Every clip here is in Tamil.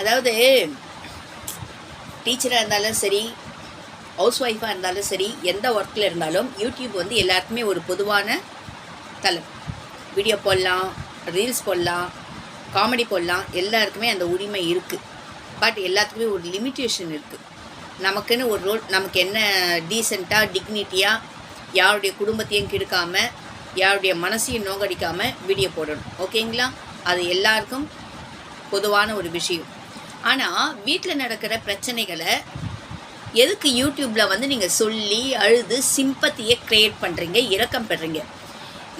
அதாவது டீச்சராக இருந்தாலும் சரி ஹவுஸ் ஒய்ஃபாக இருந்தாலும் சரி எந்த ஒர்க்கில் இருந்தாலும் யூடியூப் வந்து எல்லாருக்குமே ஒரு பொதுவான தளம். வீடியோ போடலாம் ரீல்ஸ் போடலாம் காமெடி போடலாம் எல்லாருக்குமே அந்த உரிமை இருக்குது பட் எல்லாத்துக்குமே ஒரு லிமிட்டேஷன் இருக்குது நமக்குன்னு ஒரு ரோல் நமக்கு என்ன டீசெண்டாக டிக்னிட்டியாக யாருடைய குடும்பத்தையும் கெடுக்காமல் யாருடைய மனசையும் நோக்கடிக்காமல் வீடியோ போடணும். ஓகேங்களா அது எல்லாருக்கும் பொதுவான ஒரு விஷயம். ஆனால் வீட்டில் நடக்கிற பிரச்சனைகளை எதுக்கு யூடியூப்பில் வந்து நீங்கள் சொல்லி அழுது சிம்பத்தியை க்ரியேட் பண்ணுறீங்க இரக்கம் பெறுறீங்க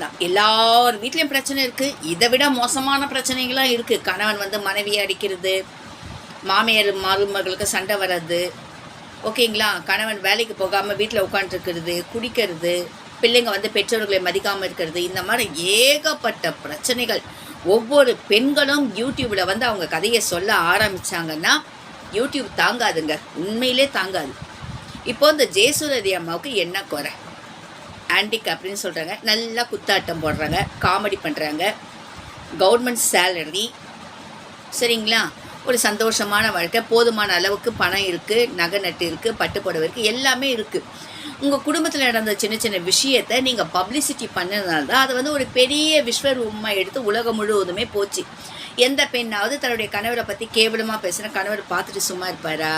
நான் எல்லார் வீட்லேயும் பிரச்சனை இருக்குது இதை விட மோசமான பிரச்சனைகள்லாம் இருக்குது கணவன் வந்து மனைவியை அடிக்கிறது மாமியார் மருமகளுக்கு சண்டை வர்றது. ஓகேங்களா? கணவன் வேலைக்கு போகாமல் வீட்டில் உட்காந்துருக்கிறது குடிக்கிறது. பிள்ளைங்க வந்து பெற்றோர்களை மதிக்காமல் இருக்கிறது இந்த மாதிரி ஏகப்பட்ட பிரச்சனைகள். ஒவ்வொரு பெண்களும் யூடியூப்பில் வந்து அவங்க கதையை சொல்ல ஆரம்பித்தாங்கன்னா யூடியூப் தாங்காதுங்க. உண்மையிலே தாங்காது. இப்போ இந்த ஜெயசூரதி அம்மாவுக்கு என்ன குறை? ஆன்டிக் அப்படின்னு சொல்கிறாங்க நல்லா குத்தாட்டம் போடுறாங்க காமெடி பண்ணுறாங்க கவர்மெண்ட் சேலரி சரிங்களா? ஒரு சந்தோஷமான வாழ்க்கை போதுமான அளவுக்கு பணம் இருக்குது நகை நட்டு இருக்குது பட்டுப்புடவை இருக்குது எல்லாமே இருக்குது உங்கள் குடும்பத்தில் நடந்த சின்ன சின்ன விஷயத்தை நீங்கள் பப்ளிசிட்டி பண்ணதுனால தான் அதை வந்து ஒரு பெரிய விஸ்வரூபமாக எடுத்து உலகம் முழுவதுமே போச்சு. எந்த பெண்ணாவது தன்னுடைய கணவரை பற்றி கேவலமாக பேசுகிற கணவர் பார்த்துட்டு சும்மா இருப்பாரா?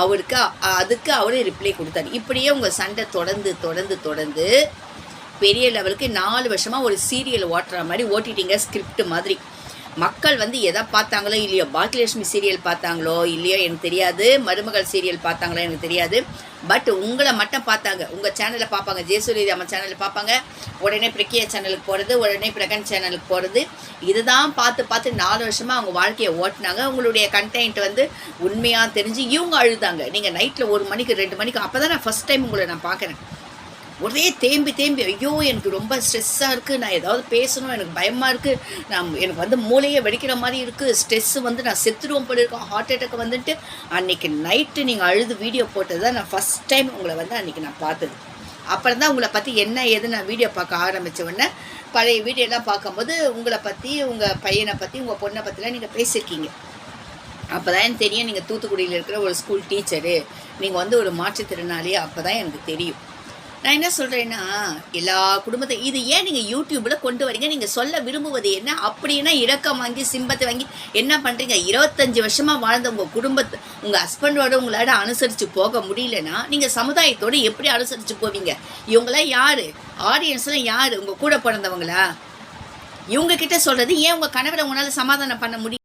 அவருக்கு அதுக்கு அவரே ரிப்ளை கொடுத்தாரு. இப்படியே உங்கள் சண்டை தொடர்ந்து தொடர்ந்து தொடர்ந்து பெரிய லெவலுக்கு நாலு வருஷமாக ஒரு சீரியல் ஓட்டுற மாதிரி ஓட்டிட்டீங்க ஸ்கிரிப்ட் மாதிரி. மக்கள் வந்து எதை பார்த்தாங்களோ இல்லையோ பாக்கியலட்சுமி சீரியல் பார்த்தாங்களோ இல்லையோ எனக்கு தெரியாது மருமகள் சீரியல் பார்த்தாங்களோ எனக்கு தெரியாது. பட் உங்களை மட்டும் பார்த்தாங்க. உங்கள் சேனலை பார்ப்பாங்க. ஜெயசூரிய அம்மா சேனலில் பார்ப்பாங்க. உடனே பிரக்கிய சேனலுக்கு போகிறது உடனே பிரகன் சேனலுக்கு போகிறது இதுதான் பார்த்து பார்த்து நாலு வருஷமாக அவங்க வாழ்க்கையை ஓட்டினாங்க. உங்களுடைய கண்டென்ட் வந்து உண்மையாக தெரிஞ்சு இவங்க அழுதாங்க. நீங்கள் நைட்டில் ஒரு மணிக்கு ரெண்டு மணிக்கு அப்போ தான் நான் ஃபஸ்ட் டைம் உங்களை நான் பார்க்குறேன். ஒரே தேம்பி தேம்பி ஐயோ எனக்கு ரொம்ப ஸ்ட்ரெஸ்ஸாக இருக்குது நான் ஏதாவது பேசணும் எனக்கு பயமாக இருக்குது நான் எனக்கு வந்து மூளையை வெடிக்கிற மாதிரி இருக்குது ஸ்ட்ரெஸ்ஸு வந்து நான் செத்துருவோம் போல இருக்கோம் ஹார்ட் அட்டாக் வந்துட்டு அன்றைக்கி நைட்டு நீங்கள் அழுது வீடியோ போட்டது தான் நான் ஃபஸ்ட் டைம் உங்களை வந்து அன்றைக்கி நான் பார்த்தது. அப்புறம் தான் உங்களை பற்றி என்ன ஏது நான் வீடியோ பார்க்க ஆரம்பித்த உடனே பழைய வீடியோலாம் பார்க்கும்போது உங்களை பற்றி உங்கள் பையனை பற்றி உங்கள் பொண்ணை பற்றிலாம் நீங்கள் பேசியிருக்கீங்க. அப்போ தான் எனக்கு தெரியும் நீங்கள் தூத்துக்குடியில் இருக்கிற ஒரு ஸ்கூல் டீச்சரு நீங்கள் வந்து ஒரு மாற்றுத்திறனாளி அப்போ தான் எனக்கு தெரியும். நான் என்ன சொல்கிறேன்னா எல்லா குடும்பத்தை இது ஏன் நீங்கள் யூடியூப்பில் கொண்டு வரீங்க? நீங்கள் சொல்ல விரும்புவது என்ன? அப்படின்னா இறக்கம் வாங்கி சிம்பத்தை வாங்கி என்ன பண்ணுறீங்க இருபத்தஞ்சி வருஷமாக வாழ்ந்த உங்கள் குடும்பத்தை உங்கள் ஹஸ்பண்டோட உங்களால் அனுசரித்து போக முடியலன்னா நீங்கள் சமுதாயத்தோடு எப்படி அனுசரித்து போவீங்க? இவங்களாம் யார்? ஆடியன்ஸ்லாம் யார்? உங்கள் கூட பிறந்தவங்களா? இவங்க கிட்ட சொல்கிறது ஏன் உங்கள் கணவரை உங்களால் சமாதானம் பண்ண முடியும்